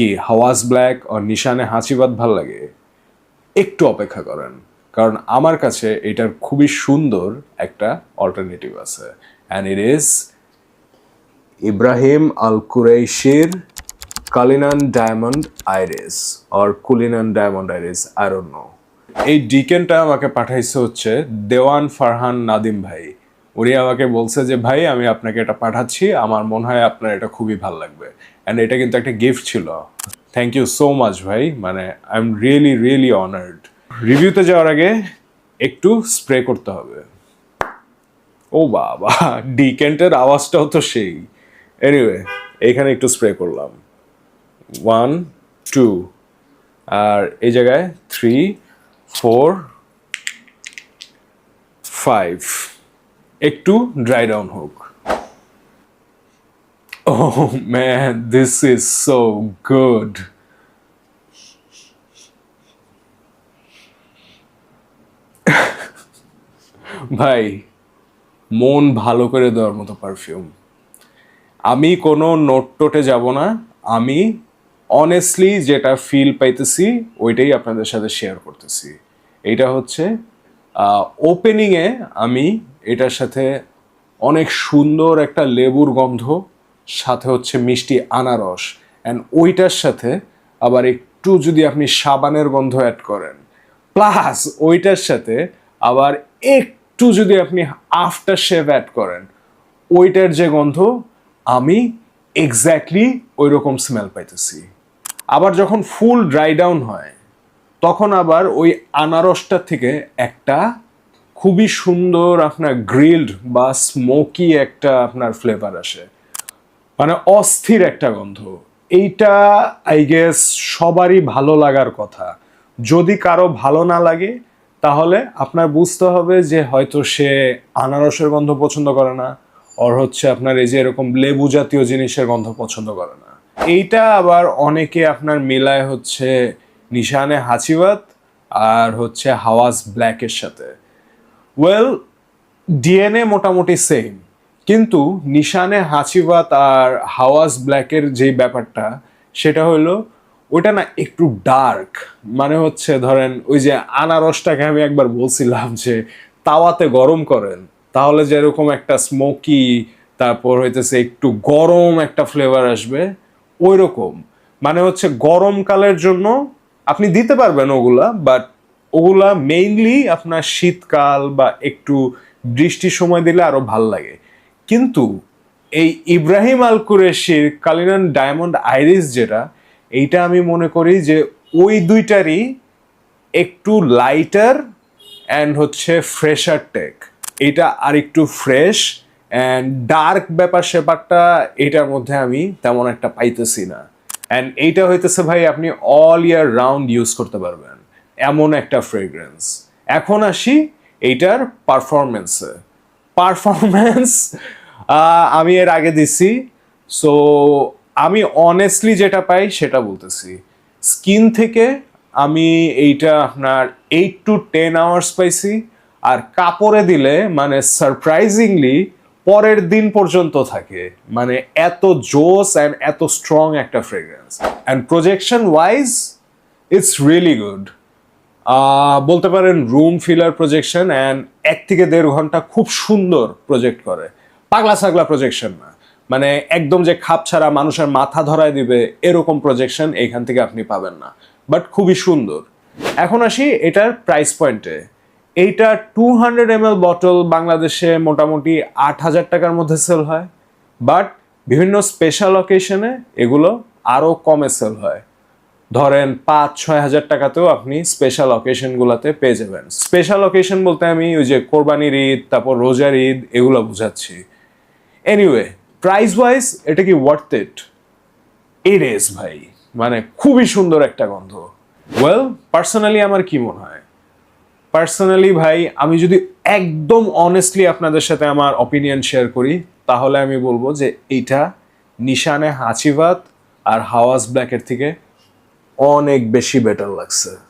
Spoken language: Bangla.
কি হাওয়াজ ব্ল্যাক ও নিশানে হাঁচিবাদ ভালো লাগে? একটু অপেক্ষা করেন, কারণ আমার কাছে এটার খুবই সুন্দর একটা অল্টারনেটিভ আছে। And it is Ibrahim Al কুরাইশির Cullinan diamond Iris or Cullinan diamond Iris I don't এই ডিকেনটা আমাকে পাঠাইছে হচ্ছে দেওয়ান ফারহান নাদিম ভাই। উনি আমাকে বলছে যে, ভাই, আমি আপনাকে এটা পাঠাচ্ছি। আমার মনে হয় আপনার এটা খুবই ভালো লাগবে। অ্যান্ড এটা কিন্তু একটা গিফট ছিল। থ্যাংক ইউ সো মাচ ভাই। মানে I am really really honoured রিভিউতে যাওয়ার আগে একটু স্প্রে করতে হবে। ও বাবা, ডিকেন্টের আওয়াজটাও তো সেই। এনিওয়ে এইখানে একটু স্প্রে করলাম। ওয়ান টু আর এই জায়গায় থ্রি ফোর ফাইভ একটু ড্রাই ডাউন হোক। ও man this is so good ভাই, মন ভালো করে দেওয়ার মতো পারফিউম আমি কোনো নোট টোটে যাব না। আমি অনেস্টলি যেটা ফিল পাইতেছি, ওইটাই আপনাদের সাথে শেয়ার করতেছি। এইটা হচ্ছে ওপেনিংয়ে আমি এটার সাথে অনেক সুন্দর একটা লেবুর গন্ধ, সাথে হচ্ছে মিষ্টি আনারস। অ্যান্ড ওইটার সাথে আবার একটু যদি আপনি সাবানের গন্ধ অ্যাড করেন। প্লাস ওইটার সাথে আবার একটু যদি আপনি আফটার শেভ অ্যাড করেন, ওইটার যে গন্ধ, আমি এক্স্যাক্টলি ওই রকম স্মেল পাইতেছি। আবার যখন ফুল ড্রাই ডাউন হয়, তখন আবার ওই আনারসটা থেকে একটা খুবই সুন্দর আপনার গ্রিলড বা স্মোকি একটা আপনার ফ্লেভার আসে। মানে অস্থির একটা গন্ধ। এইটা আই গেস সবারই ভালো লাগার কথা। যদি কারও ভালো না লাগে, তাহলে আপনার বুঝতে হবে যে হয়তো সে আনারসের গন্ধ পছন্দ করে না ওর হচ্ছে আপনার এই যে এরকম লেবু জাতীয় জিনিসের গন্ধ পছন্দ করে না। এইটা আবার অনেকে আপনার মেলায় হচ্ছে নিশানে হাচিবাত, আর হচ্ছে হাওয়াজ ব্ল্যাকের সাথে। ওয়েল ডিএনএ মোটামুটি সেম কিন্তু নিশানে হাঁচিবাত আর হাওয়াজ ব্ল্যাকের যে ব্যাপারটা, সেটা হলো ওইটা না একটু ডার্ক মানে হচ্ছে ধরেন ওই যে আনারসটাকে আমি একবার বলছিলাম যে তাওয়াতে গরম করেন, তাহলে যেরকম একটা স্মোকি তারপর হইতেছে একটু গরম একটা ফ্লেভার আসবে ওই রকম মানে হচ্ছে গরমকালের জন্য আপনি দিতে পারবেন ওগুলা বাট ওগুলা মেইনলি আপনার শীতকাল বা একটু বৃষ্টির সময় দিলে আরও ভালো লাগে। কিন্তু এই ইব্রাহিম আল কুরেশির কালিনান ডায়মন্ড আইরিস যেটা, এইটা আমি মনে করি যে ওই দুইটারই একটু লাইটার অ্যান্ড হচ্ছে ফ্রেশার টেক এটা আর একটু ফ্রেশ অ্যান্ড ডার্ক ব্যাপার সেপারটা এটার মধ্যে আমি তেমন একটা পাইতেছি না। অ্যান্ড এইটা হইতেছে ভাই আপনি অল ইয়ার রাউন্ড ইউজ করতে পারবেন। এমন একটা ফ্রেগ্রেন্স এখন আসি এইটার পারফরমেন্সে পারফরমেন্স আমি এর আগে দিছি। সো আমি অনেস্টলি যেটা পাই সেটা বলতেছি। স্কিন থেকে আমি এইটা আপনার এইট টু টেন আওয়ার্স পাইছি। আর কাপড়ে দিলে মানে সারপ্রাইজিংলি পরের দিন পর্যন্ত থাকে। মানে এত জোস অ্যান্ড এত স্ট্রং একটা fragrance and projection wise it's really good বলতে পারেন রুম ফিলার প্রজেকশন অ্যান্ড এক থেকে দেড় ঘণ্টা খুব সুন্দর প্রজেক্ট করে। পাগলা সাগলা প্রজেকশন না। মানে একদম যে খাপ ছাড়া মানুষের মাথা ধরায় দিবে এরকম প্রজেকশন এইখান থেকে আপনি পাবেন না। বাট খুবই সুন্দর। এখন আসি এটার প্রাইস পয়েন্টে এইটা টু হান্ড্রেড এম বটল বাংলাদেশে মোটামুটি আট হাজার টাকার মধ্যে সেল হয়। বাট বিভিন্ন স্পেশাল অকেশনে এগুলো আরও কমে সেল হয়। ধরেন পাঁচ, ছয় হাজার টাকাতেও আপনি স্পেশাল অকেশনগুলোতে পেয়ে যাবেন। স্পেশাল অকেশন বলতে আমি ওই যে কোরবানির ঈদ, তারপর রোজার ঈদ, এগুলো বুঝাচ্ছি। এনিওয়ে প্রাইস ওয়াইজ এটা কি ওয়ার্থ ইট ইট ইজ ভাই। মানে খুবই সুন্দর একটা গন্ধ। ওয়েল পার্সোনালি আমার কি মনে হয়? পার্সোনালি ভাই, আমি যদি একদম অনেস্টলি আপনাদের সাথে আমার অপিনিয়ন শেয়ার করি, তাহলে আমি বলব যে এইটা নিশানে হাঁচিভাত আর হাওয়াজ ব্ল্যাকের থেকে অনেক বেশি বেটার লাগছে।